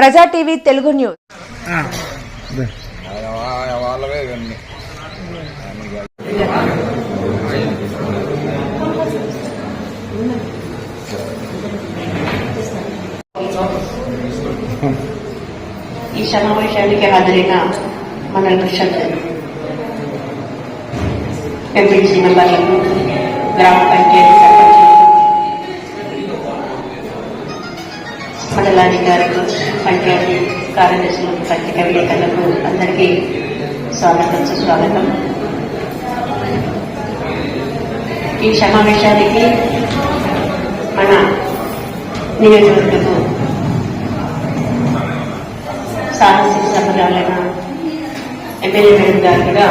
ప్రజా TV Telugu news. ఈ సమావేశానికి హాజరైన మన దృశ్యం ఎంపీసీ మెంబర్లకు గ్రామ పంచాయతీ సర్పంచులకు మండలాధికారులు పంచాయతీ కార్యదర్శులు పత్రికా విలేకరులకు అందరికీ స్వాగతం సుస్వాగతం. ఈ సమావేశానికి మన నియోజకవర్గకు సాహసిక సభ్యురాలైన ఎమ్మెల్యే మేడం గారు కూడా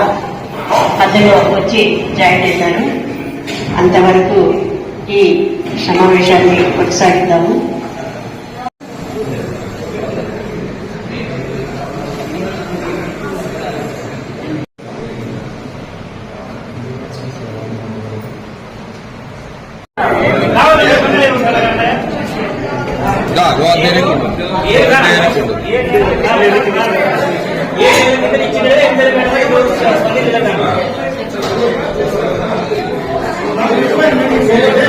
మధ్యలో వచ్చి జాయిన్ అయ్యారు అంతవరకు ఈ సమావేశాన్ని కొనసాగిద్దాము. പേരെ കൊണ്ട് പേരെ കൊണ്ട്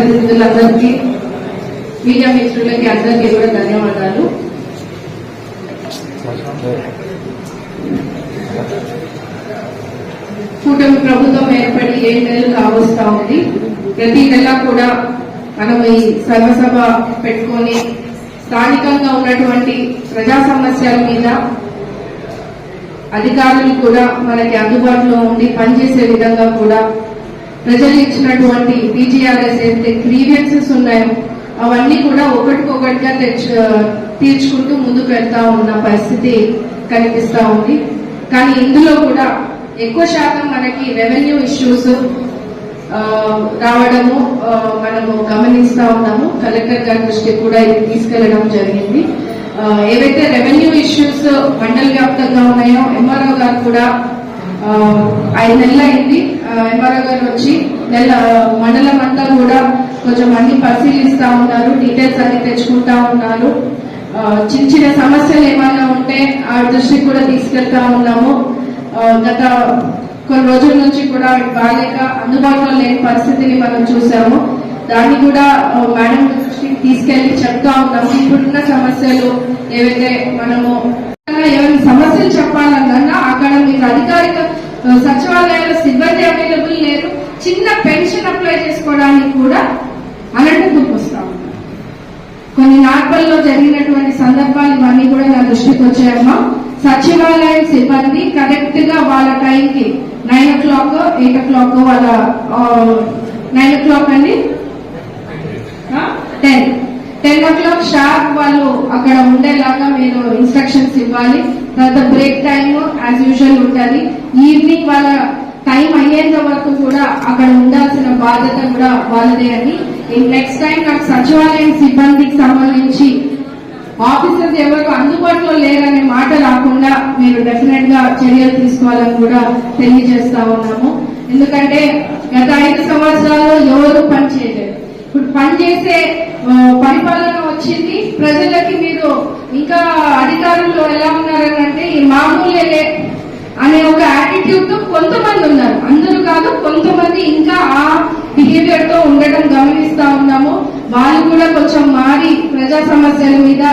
ప్రజాప్రతినిధులందరికీ మీడియా మిత్రులకి అందరికీ కూడా ధన్యవాదాలు. కూటమి ప్రభుత్వం ఏర్పడి ఏడు నెలలు కావస్తా ఉంది. ప్రతి నెల కూడా మనం ఈ సర్వసభ పెట్టుకొని స్థానికంగా ఉన్నటువంటి ప్రజా సమస్యల మీద అధికారులు కూడా మనకి అందుబాటులో ఉండి పనిచేసే విధంగా కూడా ప్రజలు ఇచ్చినటువంటి పీజీఆర్ఎస్ ఏదైతే గ్రీవియన్సెస్ ఉన్నాయో అవన్నీ కూడా ఒకటికొకటిగా తెచ్చు తీర్చుకుంటూ ముందుకు వెళ్తా ఉన్న పరిస్థితి కనిపిస్తూ ఉంది. కానీ ఇందులో కూడా ఎక్కువ శాతం మనకి రెవెన్యూ ఇష్యూస్ రావడము మనము గమనిస్తా ఉన్నాము. కలెక్టర్ గారి దృష్టికి కూడా ఇది తీసుకెళ్ళడం జరిగింది. ఏవైతే రెవెన్యూ ఇష్యూస్ మండల వ్యాప్తంగా ఉన్నాయో ఎంఆర్ఓ గారు కూడా ఐదు నెలలు అయింది ఎంఆర్ఓ గారు వచ్చి నెల మండలం అంతా కూడా కొంచెం అన్ని పరిశీలిస్తా ఉన్నారు డీటెయిల్స్ అన్ని తెచ్చుకుంటా ఉన్నారు. చిన్న చిన్న సమస్యలు ఏమైనా ఉంటే ఆ దృష్టికి కూడా తీసుకెళ్తా ఉన్నాము. గత కొన్ని రోజుల నుంచి కూడా బాలేక అందుబాటులో లేని పరిస్థితిని మనం చూసాము. దాన్ని కూడా మేడం దృష్టికి తీసుకెళ్ళి చెప్తా ఉన్నాము. ఇప్పుడున్న సమస్యలు ఏవైతే మనము ఏమైనా సమస్యలు చెప్పాలన్నా అక్కడ మీకు అధికారిక ఆ, సచివాలయాల సిబ్బంది అవైలబుల్ లేరు. చిన్న పెన్షన్ అప్లై చేసుకోవడానికి కూడా అనంతపురం వస్తా ఉన్నారు కొన్ని నార్మల్లో జరిగినటువంటి సందర్భాలు ఇవన్నీ కూడా నా దృష్టికి వచ్చాయమ్మా. సచివాలయం సిబ్బంది కరెక్ట్గా వాళ్ళ టైంకి nine o'clock eight o'clock వాళ్ళ నైన్ ఓ క్లాక్ అండి? Ten. Ten o'clock sharp వాళ్ళు అక్కడ ఉండేలాగా మీరు ఇన్స్ట్రక్షన్స్ ఇవ్వాలి. తర్వాత బ్రేక్ టైమ్ యాజ్ యూజువల్ ఉంటుంది. ఈవినింగ్ వాళ్ళ టైం అయ్యేంత వరకు కూడా అక్కడ ఉండాల్సిన బాధ్యత కూడా వాళ్ళదే అని నెక్స్ట్ టైం నాకు సచివాలయం సిబ్బందికి సంబంధించి ఆఫీసర్స్ ఎవరు అందుబాటులో లేరనే మాట రాకుండా మీరు డెఫినెట్గా చర్యలు తీసుకోవాలని కూడా తెలియజేస్తా ఉన్నాము. ఎందుకంటే గత ఐదు సంవత్సరాల్లో ఎవరు పని చేయలేదు. పనిచేసే పరిపాలన వచ్చింది. ప్రజలకి మీరు ఇంకా అధికారంలో ఎలా ఉన్నారనంటే ఈ మామూలే అనే ఒక యాటిట్యూడ్తో కొంతమంది ఉన్నారు. అందరూ కాదు కొంతమంది ఇంకా ఆ బిహేవియర్తో ఉండటం గమనిస్తా ఉన్నాము. వాళ్ళు కూడా కొంచెం మారి ప్రజా సమస్యల మీద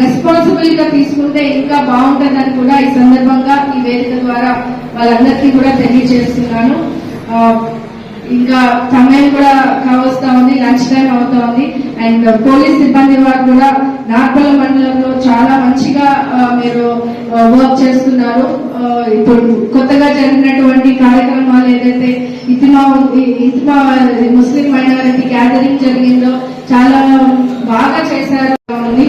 రెస్పాన్సిబిలిటీగా తీసుకుంటే ఇంకా బాగుంటుందని కూడా ఈ సందర్భంగా ఈ వేదిక ద్వారా వాళ్ళందరికీ కూడా తెలియజేస్తున్నాను. ఆ, ఇంకా సమయం కూడా కావస్తా ఉంది లంచ్ టైం అవుతా ఉంది. అండ్ పోలీస్ సిబ్బంది వారు కూడా నాగపల్లి మండలంలో చాలా మంచిగా మీరు వర్క్ చేస్తున్నారు. ఇప్పుడు కొత్తగా జరిగినటువంటి కార్యక్రమాలు ఏదైతే ఇతిమా ఉంది- ఇతిమా ముస్లిం మైనారిటీ గ్యాదరింగ్ జరిగిందో చాలా బాగా చేశారు ఉంది.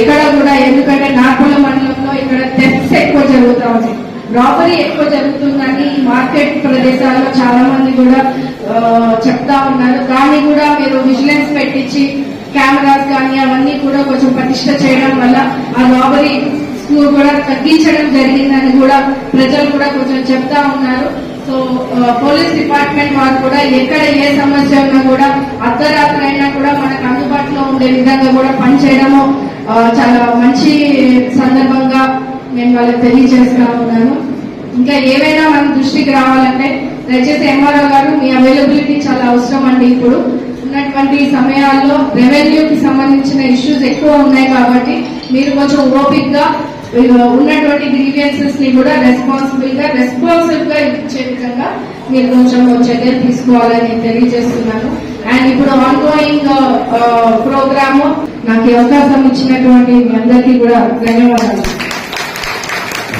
ఎక్కడ కూడా ఎందుకంటే నాగపల్లి మండలంలో ఇక్కడ టెస్ట్ ఎక్కువ జరుగుతా ఉంది. రాబరీ ఎక్కువ జరుగుతుందని మార్కెట్ ప్రదేశాల్లో చాలా మంది కూడా చెప్తా ఉన్నారు. దాన్ని కూడా మీరు విజిలెన్స్ పెట్టించి కెమెరాస్ కానీ అవన్నీ కూడా కొంచెం ప్రతిష్ట చేయడం వల్ల ఆ రాబరీ స్కూల్ కూడా తగ్గించడం జరిగిందని కూడా ప్రజలు కూడా కొంచెం చెప్తా ఉన్నారు. సో పోలీస్ డిపార్ట్మెంట్ వారు కూడా ఎక్కడ ఏ సమస్య ఉన్నా కూడా అర్ధరాత్రి అయినా కూడా మనకు అందుబాటులో ఉండే విధంగా కూడా పనిచేయడము చాలా మంచి సందర్భంగా నేను వాళ్ళకి తెలియజేస్తా ఉన్నాను. ఇంకా ఏవైనా మన దృష్టికి రావాలంటే దయచేసి ఎంఆర్ఓ గారు మీ అవైలబిలిటీ చాలా అవసరం అండి ఇప్పుడు. ఉన్నటువంటి సమయాల్లో రెవెన్యూకి సంబంధించిన ఇష్యూస్ ఎక్కువ ఉన్నాయి కాబట్టి మీరు కొంచెం ఓపిక్గా ఉన్నటువంటి గ్రీవియన్సెస్ని కూడా రెస్పాన్సిబుల్గా రెస్పాన్సిబుల్గా ఇచ్చే విధంగా మీరు కొంచెం చర్యలు తీసుకోవాలని తెలియజేస్తున్నాను. అండ్ ఇప్పుడు ఆన్ గోయింగ్ ప్రోగ్రామ్ నాకు అవకాశం ఇచ్చినటువంటి అందరికీ కూడా ధన్యవాదాలు.